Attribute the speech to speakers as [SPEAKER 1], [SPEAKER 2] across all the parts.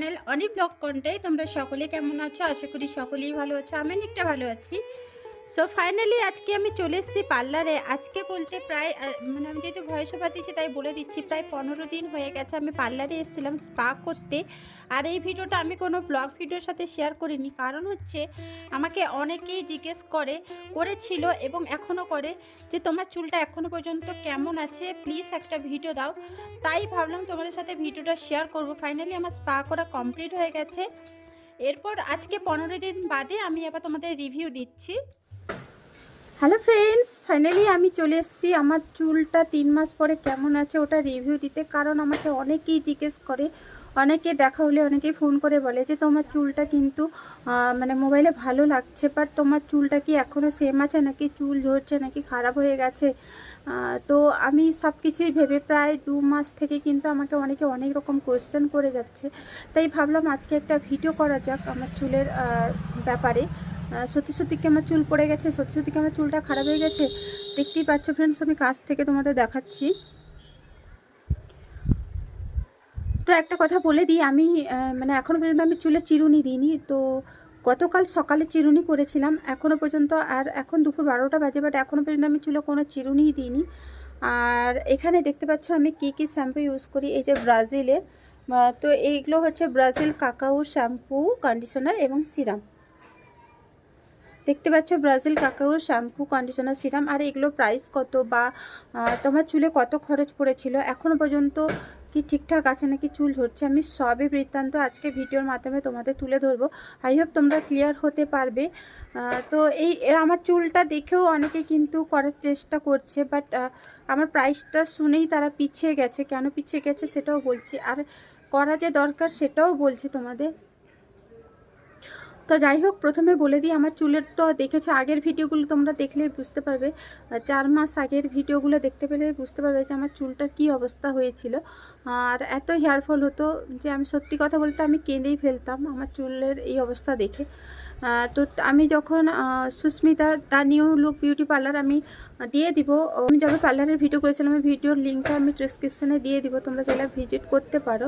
[SPEAKER 1] Channel অনেক blog Contai তোমরা সকলে কেমন আছো? আশা করি সকলেই ভালো আছো। আমি অনেকটা ভালো আছি। সো ফাইনালি আজকে আমি চলে এসেছি পার্লারে। আজকে বলতে প্রায় মানে আমি যেহেতু ভয়েস ওভার দিচ্ছি, তাই বলে দিচ্ছি, প্রায় পনেরো দিন হয়ে গেছে আমি পার্লারে এসেছিলাম স্পা করতে। আর এই ভিডিওটা আমি কোনো ব্লগ ভিডিওর সাথে শেয়ার করিনি। কারণ হচ্ছে, আমাকে অনেকেই জিজ্ঞেস করে, করেছিল এবং এখনও করে যে, তোমার চুলটা এখনও পর্যন্ত কেমন আছে? প্লিজ একটা ভিডিও দাও। তাই ভাবলাম তোমাদের সাথে ভিডিওটা শেয়ার করব। ফাইনালি আমার স্পা করা কমপ্লিট হয়ে গেছে। এরপর আজকে পনেরো দিন বাদে আমি আবার তোমাদের রিভিউ দিচ্ছি। হ্যালো ফ্রেন্ডস ফাইনালি আমি চলে এসেছি। আমার চুলটা তিন মাস পরে কেমন আছে ওটা রিভিউ দিতে। কারণ আমাকে অনেকেই জিজ্ঞেস করে, অনেকে দেখা হলে অনেকেই ফোন করে বলে যে, তোমার চুলটা কিন্তু মানে মোবাইলে ভালো লাগছে বাট তোমার চুলটা কি এখনও সেম আছে? নাকি চুল ঝরছে? নাকি খারাপ হয়ে গেছে? তো আমি সব কিছুই ভেবে প্রায় দু মাস থেকে কিন্তু আমাকে অনেকে অনেক রকম কোয়েশ্চেন করে যাচ্ছে। তাই ভাবলাম আজকে একটা ভিডিও করা যাক আমার চুলের ব্যাপারে। সত্যি সত্যি কি আমার চুল পড়ে গেছে? সত্যি সত্যি কি আমার চুলটা খারাপ হয়ে গেছে? দেখতেই পাচ্ছ ফ্রেন্ডস আমি কাছ থেকে তোমাদের দেখাচ্ছি। তো একটা কথা বলে দিই, আমি মানে এখনও পর্যন্ত আমি চুলে চিরুনি দিইনি। তো গতকাল সকালে চিরুনি করেছিলাম এখনও পর্যন্ত আর এখন দুপুর বারোটা বাজে বাট এখনও পর্যন্ত আমি চুলে কোনো চিরুনিই দিইনি। আর এখানে দেখতে পাচ্ছ আমি কী কী শ্যাম্পু ইউজ করি, এই যে ব্রাজিলের তো এইগুলো হচ্ছে ব্রাজিল কাকাউ শ্যাম্পু কন্ডিশনার এবং সিরাম দেখতে পাচ্ছ ব্রাজিল কাকাউর শ্যাম্পু কন্ডিশনার সিরাম আর এগুলো প্রাইস কত বা তোমার চুলে কত খরচ পড়েছিল? এখনও পর্যন্ত কি ঠিকঠাক আছে নাকি চুল ঝরছে? আমি সবই বৃত্তান্ত আজকে ভিডিওর মাধ্যমে তোমাদের তুলে ধরবো। আই হোপ তোমরা ক্লিয়ার হতে পারবে। তো এই আমার চুলটা দেখেও অনেকে কিন্তু করার চেষ্টা করছে বাট আমার প্রাইসটা শুনেই তারা পিছিয়ে গেছে। কেন পিছিয়ে গেছে সেটাও বলছি। আর করা যে দরকার সেটাও বলছি তোমাদের। তো যাই হোক, প্রথমে বলে দিই, আমার চুলের তো দেখেছ, আগের ভিডিওগুলো তোমরা দেখলে বুঝতে পারবে। চার মাস আগের ভিডিওগুলো দেখতে পেলে বুঝতে পারবে যে আমার চুলটার কি অবস্থা হয়েছিল। আর এত হেয়ার ফল হতো যে আমি সত্যি কথা বলতে আমি কেঁদেই ফেলতাম আমার চুলের এই অবস্থা দেখে। তো আমি যখন Sushmita the new look beauty parlour আমি দিয়ে দিব। আমি যবে পার্লারের ভিডিও করেছিলাম আমি ভিডিওর লিঙ্কটা আমি ডিসক্রিপশানে দিয়ে দিব। তোমরা চাইলে ভিজিট করতে পারো।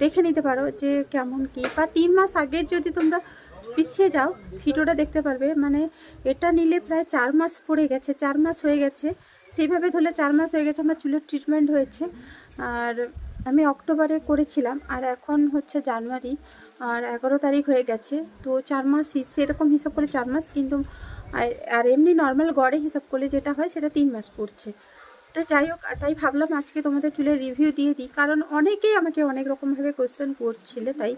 [SPEAKER 1] দেখে নিতে পারো যে কেমন কি। বা তিন মাস আগের যদি তোমরা পিছিয়ে যাও, ভিডিওটা দেখতে পারবে। মানে এটা নিলে প্রায় চার মাস পড়ে গেছে, চার মাস হয়ে গেছে। সেইভাবে ধরলে চার মাস হয়ে গেছে, আমার চুলের ট্রিটমেন্ট হয়েছে। আর আমি অক্টোবরে করেছিলাম আর এখন হচ্ছে জানুয়ারি আর এগারো তারিখ হয়ে গেছে। তো চার মাস সেরকম হিসাব করে চার মাস কিন্তু আর- এমনি নর্মাল গড়ে হিসাব করলে যেটা হয় সেটা তিন মাস পড়ছে। তো যাই হোক তাই ভাবলাম আজকে তোমাদের চুলের রিভিউ দিয়ে দিই, কারণ অনেকেই আমাকে অনেক রকমভাবে কোয়েশ্চেন করছিলে তাই।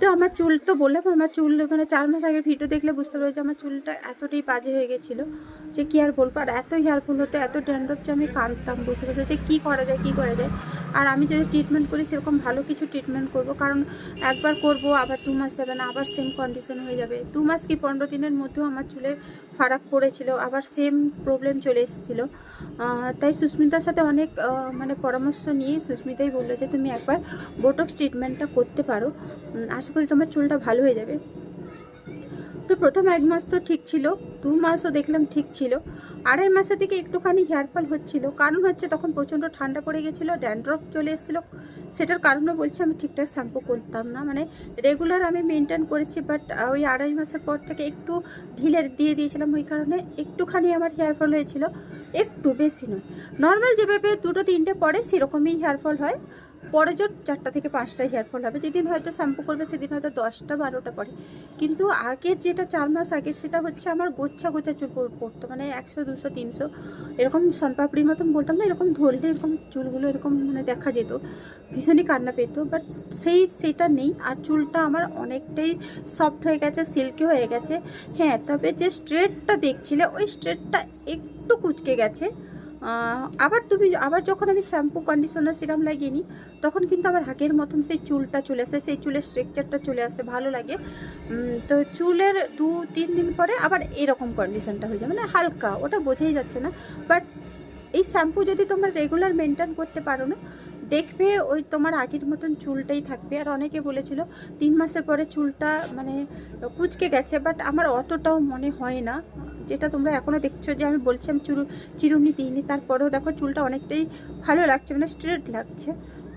[SPEAKER 1] তো আমার চুল তো বললাম, আমার চুল মানে চার মাস আগে ভিডিও দেখলে বুঝতে পারবে যে আমার চুলটা এতটাই বাজে হয়ে গেছিল যে কী আর বলব? আর এত হেয়ারফুল হতো, এত ড্যান্ড্রফ যে আমি কাঁদতাম বসে বসে যে কী করা যায়, কী করা যায়? আর আমি যদি ট্রিটমেন্ট করি, সেরকম ভালো কিছু ট্রিটমেন্ট করব। কারণ একবার করব, আবার দু মাস যাবে না, আবার সেম কন্ডিশন হয়ে যাবে। দু মাস কি পনেরো দিনের মধ্যেও আমার চুলে ফারাক পড়েছিল, আবার সেম প্রবলেম চলে এসেছিল। তাই সুস্মিতার সাথে অনেক মানে পরামর্শ নিয়ে সুস্মিতাই বলল যে, তুমি একবার বোটক্স ট্রিটমেন্টটা করতে পারো। আশা করি তোমার চুলটা ভালো হয়ে যাবে। তো প্রথম এক মাস তো ঠিক ছিল, দু মাসও দেখলাম ঠিক ছিল। আড়াই মাসের দিকে একটুখানি হেয়ার ফল হচ্ছিল। কারণ হচ্ছে তখন প্রচণ্ড ঠান্ডা পড়ে গেছিল, ড্যান্ড্রফ চলে এসেছিল। সেটার কারণে বলছি আমি ঠিকঠাক শ্যাম্পু করতাম না। মানে রেগুলার আমি মেনটেন করেছি বাট ওই আড়াই মাসের পর থেকে একটু ঢিলে দিয়ে দিয়েছিলাম ওই কারণে একটুখানি আমার হেয়ার ফল হয়েছিল। একটু বেশি নয়। নর্মাল যেভাবে দুটো তিনটে পরে সেরকমই হেয়ার ফল হয়। পরে জোর চারটা থেকে পাঁচটা হেয়ার ফল হবে, যেদিন হয়তো শ্যাম্পু করবে সেদিন হয়তো দশটা বারোটা পরে কিন্তু আগের যেটা চার মাস আগের সেটা হচ্ছে আমার গোচ্ছা গোচ্ছা চুল পড়- পড়তো মানে একশো, দুশো, তিনশো। এরকম সনপাপড়ির মতন বলতাম না, এরকম ধরলে এরকম চুলগুলো এরকম মানে দেখা যেত। ভীষণই কান্না পেত বাট সেই, সেটা নেই। আর চুলটা আমার অনেকটাই সফট হয়ে গেছে সিল্কি হয়ে গেছে। হ্যাঁ তবে যে স্ট্রেটটা দেখছিলে, ওই স্ট্রেটটা একটু কুচকে গেছে। আবার তুমি আবার যখন আমি শ্যাম্পু কন্ডিশনার সিরাম লাগিয়ে নিই, তখন কিন্তু আমার হাগের মতন সেই চুলটা চলে আসে, সেই চুলের স্ট্রেকচারটা চলে আসে, ভালো লাগে। তো চুলের দু, তিন দিন পরে আবার এরকম কন্ডিশনটা হয়ে যায়। মানে হালকা, ওটা বোঝাই যাচ্ছে না। বাট এই শ্যাম্পু যদি তোমরা রেগুলার মেনটেন করতে পারো না, দেখবে ওই তোমার আগের মতন চুলটাই থাকবে। আর অনেকে বলেছিল, তিন মাসের পরে চুলটা মানে কুচকে গেছে বাট আমার অতটাও মনে হয় না। যেটা তোমরা এখনও দেখছ যে আমি বলছি, আমি চুল চিরুনি দিইনি। তারপরেও দেখো চুলটা অনেকটাই ভালো লাগছে মানে স্ট্রেট লাগছে।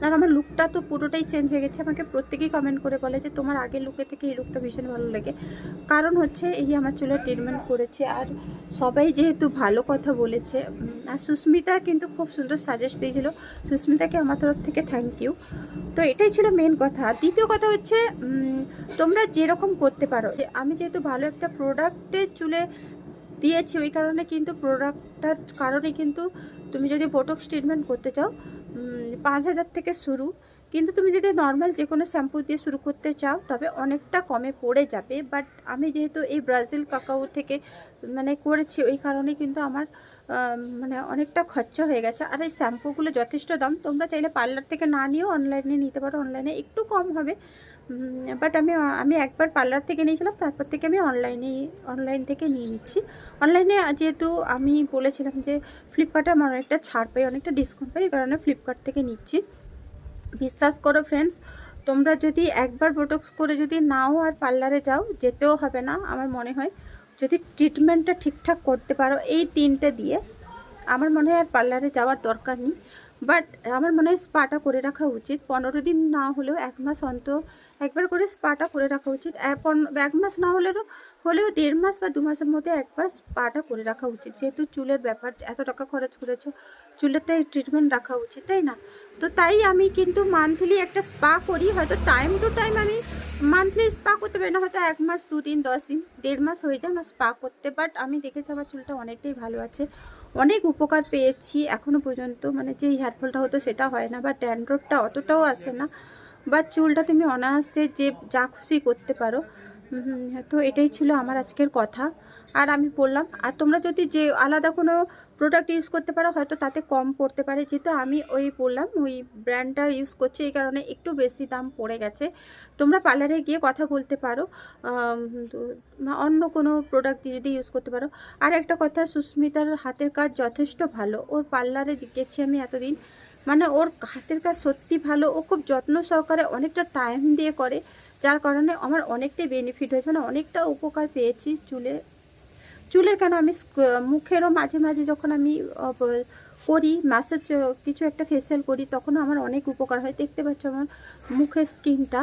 [SPEAKER 1] আর আমার লুকটা তো পুরোটাই চেঞ্জ হয়ে গেছে। আমাকে প্রত্যেকেই কমেন্ট করে বলে যে তোমার আগের লুকে থেকে এই লুকটা ভীষণ ভালো লাগে। কারণ হচ্ছে এই আমার চুলের ট্রিটমেন্ট করেছে, আর সবাই যেহেতু ভালো কথা বলেছে আর সুস্মিতা কিন্তু খুব সুন্দর সাজেস্ট দিয়েছিল। সুস্মিতাকে আমার তরফ থেকে থ্যাংক ইউ তো এটাই ছিল মেন কথা। আর দ্বিতীয় কথা হচ্ছে তোমরা যেরকম করতে পারো। আমি যেহেতু ভালো একটা প্রোডাক্টের চুলে দিয়েছি ওই কারণে কিন্তু প্রোডাক্টটার কারণে কিন্তু তুমি যদি বোটক্স ট্রিটমেন্ট করতে চাও পাঁচ হাজার থেকে শুরু। কিন্তু তুমি যদি নর্মাল যে কোনো শ্যাম্পু দিয়ে শুরু করতে চাও, তবে অনেকটা কমে পড়ে যাবে। বাট আমি যেহেতু এই ব্রাজিল কাকাও থেকে মানে করেছি, ওই কারণে কিন্তু আমার মানে অনেকটা খরচা হয়ে গেছে। আর এই শ্যাম্পুগুলো যথেষ্ট দাম। তোমরা চাইলে পার্লার থেকে না নিয়েও অনলাইনে নিতে পারো। অনলাইনে একটু কম হবে। বাট আমি আমি একবার পার্লার থেকে নিয়েছিলাম, তারপর থেকে আমি অনলাইনে অনলাইন থেকে নিয়ে নিচ্ছি। অনলাইনে যেহেতু আমি বলেছিলাম যে ফ্লিপকার্টে আমার অনেকটা ছাড় পাই, অনেকটা ডিসকাউন্ট পাই, এই কারণে ফ্লিপকার্ট থেকে নিচ্ছি। বিশ্বাস করো ফ্রেন্ডস তোমরা যদি একবার বোটক্স করে যদি নাও আর পার্লারে যাও, যেতেও হবে না আমার মনে হয়। যদি ট্রিটমেন্টটা ঠিকঠাক করতে পারো, এই তিনটে দিয়ে, আমার মনে হয় আর পার্লারে যাওয়ার দরকার নেই। বাট আমার মনে হয় স্পাটা করে রাখা উচিত। পনেরো দিন না হলেও এক মাস অন্ত একবার করে স্পাটা করে রাখা উচিত। এক মাস না হলেও হলেও দেড় মাস বা দু মাসের মধ্যে একবার স্পাটা করে রাখা উচিত। যেহেতু চুলের ব্যাপার, এত টাকা খরচ করেছ, চুলের তাই ট্রিটমেন্ট রাখা উচিত, তাই না? তো তাই আমি কিন্তু মান্থলি একটা স্পা করি, হয়তো টাইম টু টাইম আমি মান্থলি স্পা করতে পারি, না হয়তো এক মাস, দু দিন, দশ দিন, দেড় মাস হয়ে যায় আমার স্পা করতে বাট আমি দেখেছি আমার চুলটা অনেকটাই ভালো আছে। অনেক উপকার পেয়েছি এখনও পর্যন্ত। মানে যে হেয়ারফলটা হতো সেটা হয় না, বা ট্যান্ড্রোপটা অতটাও আসে না। বা চুলটা তুমি অনায়াসে যে যা খুশি করতে পারো। তো এটাই ছিল আমার আজকের কথা। আর আমি বললাম, আর তোমরা যদি যে আলাদা কোনো প্রোডাক্ট ইউজ করতে পারো, হয়তো তাতে কম পড়তে পারে। যেহেতু আমি ওই বললাম, ওই ব্র্যান্ডটা ইউজ করছি, এই কারণে একটু বেশি দাম পড়ে গেছে। তোমরা পার্লারে গিয়ে কথা বলতে পারো। অন্য কোনো প্রোডাক্ট যদি ইউজ করতে পারো। আর একটা কথা, সুস্মিতার হাতের কাজ যথেষ্ট ভালো। ওর পার্লারে গেছি আমি এতদিন। মানে ওর হাতের কাজ সত্যি ভালো। ও খুব যত্ন সহকারে অনেকটা টাইম দিয়ে করে। যার কারণে আমার অনেকটাই বেনিফিট হয়েছে। মানে অনেকটা উপকার পেয়েছি চুলে। চুলের কেন আমি মুখেরও মাঝে মাঝে যখন আমি করি ম্যাসেজ কিছু একটা ফেসিয়াল করি, তখন আমার অনেক উপকার হয়। দেখতে পাচ্ছ আমার মুখের স্কিনটা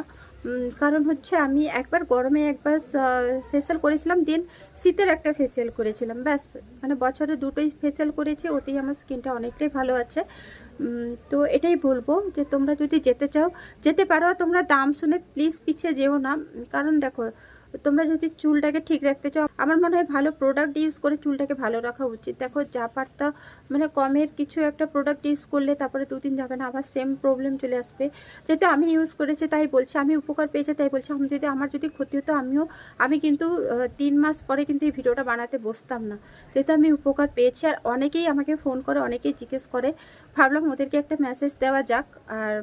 [SPEAKER 1] কারণ হচ্ছে আমি একবার গরমে একবার ফেসিয়াল করেছিলাম দেন শীতের একটা ফেসিয়াল করেছিলাম। ব্যাস মানে বছরে দুটোই ফেসিয়াল করেছি, ওতেই আমার স্কিনটা অনেকটাই ভালো আছে। তো এটাই বলব যে তোমরা যদি যেতে চাও, যেতে পারো, তোমরা দাম শুনে প্লিজ পিছিয়ে যেও না। কারণ দেখো তোমরা যদি চুলটাকে ঠিক রাখতে চাও, আমার মনে হয় ভালো প্রোডাক্ট ইউজ করে চুলটাকে ভালো রাখা উচিত। দেখো যা পারতা মানে কমের কিছু একটা প্রোডাক্ট ইউজ করলে তারপরে দুদিন যাবে না, আবার সেম প্রবলেম চলে আসবে। যেহেতু আমি ইউজ করেছি, তাই বলছি, আমি উপকার পেয়েছি, তাই বলছি, আমি যদি আমার যদি ক্ষতি হতো, আমিও, আমি কিন্তু তিন মাস পরে কিন্তু এই ভিডিওটা বানাতে বসতাম না। যেহেতু আমি উপকার পেয়েছি, আর অনেকেই আমাকে ফোন করে, অনেকেই জিজ্ঞেস করে। ভাবলাম ওদেরকে একটা মেসেজ দেওয়া যাক। আর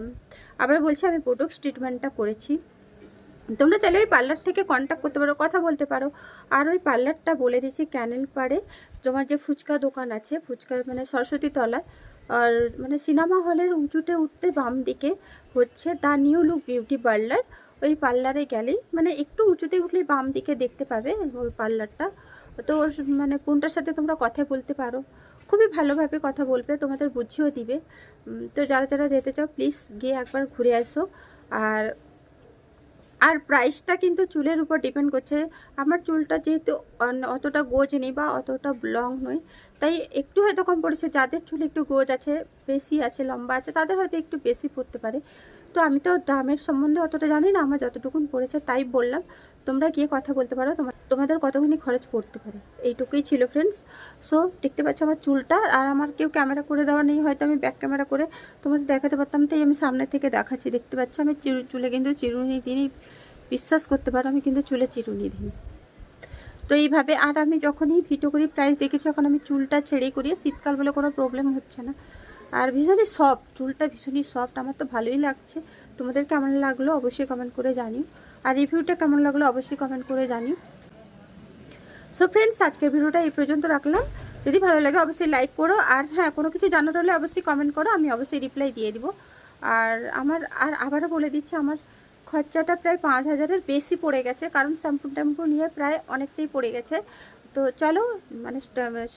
[SPEAKER 1] আবার বলছি, আমি বোটক্স ট্রিটমেন্টটা করেছি। তোমরা চাইলে ওই পার্লার থেকে কন্ট্যাক্ট করতে পারো, কথা বলতে পারো। আর ওই পার্লারটা বলে দিচ্ছি ক্যানেল পাড়ে। তোমার যে ফুচকা দোকান আছে, ফুচকা মানে সরস্বতী তলায়, আর মানে সিনেমা হলের উঁচুতে উঠতে বাম দিকে হচ্ছে the new look beauty parlour. ওই পার্লারে গেলেই মানে একটু উঁচুতে উঠলেই বাম দিকে দেখতে পাবে ওই পার্লারটা। তো মানে কোনটার সাথে তোমরা কথা বলতে পারো। খুবই ভালোভাবে কথা বলবে, তোমাদের বুঝিয়েও দিবে। তো যারা যারা যেতে চাও প্লিজ গিয়ে একবার ঘুরে আসো। আর আর প্রাইসটা কিন্তু চুলের উপর ডিপেন্ড করছে। আমার চুলটা যেহেতু অতটা গোজ নেই বা অতটা লং নয়, তাই একটু হয়তো কম পড়েছে। যাদের চুল একটু গোজ আছে, বেশি আছে, লম্বা আছে, তাদের হয়তো একটু বেশি পড়তে পারে। তো আমি তো দামের সম্বন্ধে অতটা জানি না, আমার যতটুকুন পড়েছে তাই বললাম। তোমরা গিয়ে কথা বলতে পারো তোমার তোমাদের কতখানি খরচ পড়তে পারে। এইটুকুই ছিল ফ্রেন্ডস সো দেখতে পাচ্ছ আমার চুলটা, আর আমার কেউ ক্যামেরা করে দেওয়া নেই, হয়তো আমি ব্যাক ক্যামেরা করে তোমাদের দেখাতে পারতাম, তাই আমি সামনে থেকে দেখাচ্ছি। দেখতে পাচ্ছ আমি চুলে কিন্তু চিরুনি দিনই বিশ্বাস করতে পারো, আমি কিন্তু চুলে চিরুনি দিই তো এইভাবে, আর আমি যখনই ভিডিও করি প্রাইস দেখেছি এখন আমি চুলটা ছেড়েই করি, শীতকাল বলে কোনো প্রবলেম হচ্ছে না। আর ভীষণই সফট চুলটা ভীষণই সফট আমার তো ভালোই লাগছে। তোমাদের কেমন লাগল অবশ্যই কমেন্ট করে জানিও। আর রিভিউটা কেমন লাগল অবশ্যই কমেন্ট করে জানি সো ফ্রেন্ডস আজকের ভিডিওটা এই পর্যন্ত রাখলাম। যদি ভালো লাগে অবশ্যই লাইক করো। আর হ্যাঁ কোনো কিছু জানার হলে অবশ্যই কমেন্ট করো, আমি অবশ্যই রিপ্লাই দিয়ে দিব। আর আমার, আর আবারও বলে দিচ্ছি, আমার খরচাটা প্রায় পাঁচ হাজারের বেশি পড়ে গেছে, কারণ শ্যাম্পু ট্যাম্পু নিয়ে প্রায় অনেকটাই পড়ে গেছে। তো চলো মানে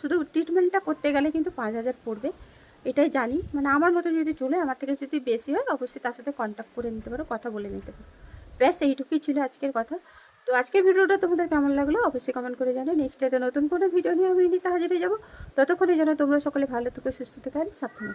[SPEAKER 1] শুধু ট্রিটমেন্টটা করতে গেলে কিন্তু পাঁচ হাজার পড়বে, এটাই জানি। মানে আমার মতো যদি চলে, আমার থেকে যদি বেশি হয়, অবশ্যই তার সাথে কন্ট্যাক্ট করে নিতে পারো, কথা বলে নিতে পারো। ব্যাস, এইটুকুই ছিল আজকের কথা। তো আজকের ভিডিওটা তোমাদের কেমন লাগল অবশ্যই কমেন্ট করে জানো নেক্সট ডেতে নতুন কোনো ভিডিও নিয়ে আমি নিতে হাজির হয়ে যাব। ততক্ষণে যেন তোমরা সকলে ভালো থেকে, সুস্থ থাকেন আর সাবধানে